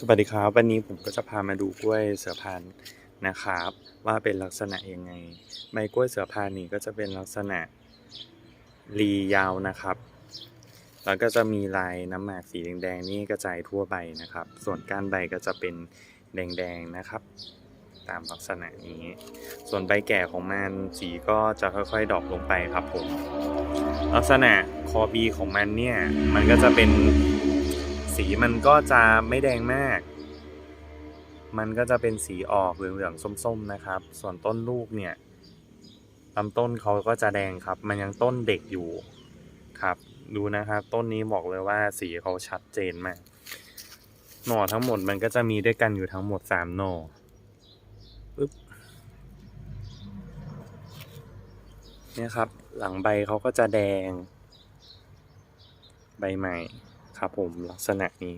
สวัสดีครับวันนี้ผมก็จะพามาดูกล้วยเสือพานนะครับ ว่าเป็นลักษณะยังไงใบกล้วยเสือพานนี่ก็จะเป็นลักษณะรียาวนะครับ แล้วก็จะมีลายน้ำหมากสีแดงๆนี่กระจายทั่วใบนะครับ ส่วนก้านใบก็จะเป็นแดงๆนะครับ ตามลักษณะนี้ ส่วนใบแก่ของมันสีก็จะค่อยๆดรอปลงไปครับผมลักษณะคอบีของมันเนี่ยมันก็จะเป็น มันก็จะไม่แดงมาก มันก็จะเป็นสีออกเหลืองๆส้มๆนะครับ ส่วนต้นลูกเนี่ยลำต้นเขาก็จะแดงครับ มันยังต้นเด็กอยู่ครับ ดูนะครับ ต้นนี้บอกเลยว่าสีเขาชัดเจนมาก หน่อทั้งหมดมันก็จะมีด้วยกันอยู่ทั้งหมดสามหน่อปึ๊บเนี่ยครับ หลังใบเขาก็จะแดง ใบใหม่ ครับผมลักษณะนี้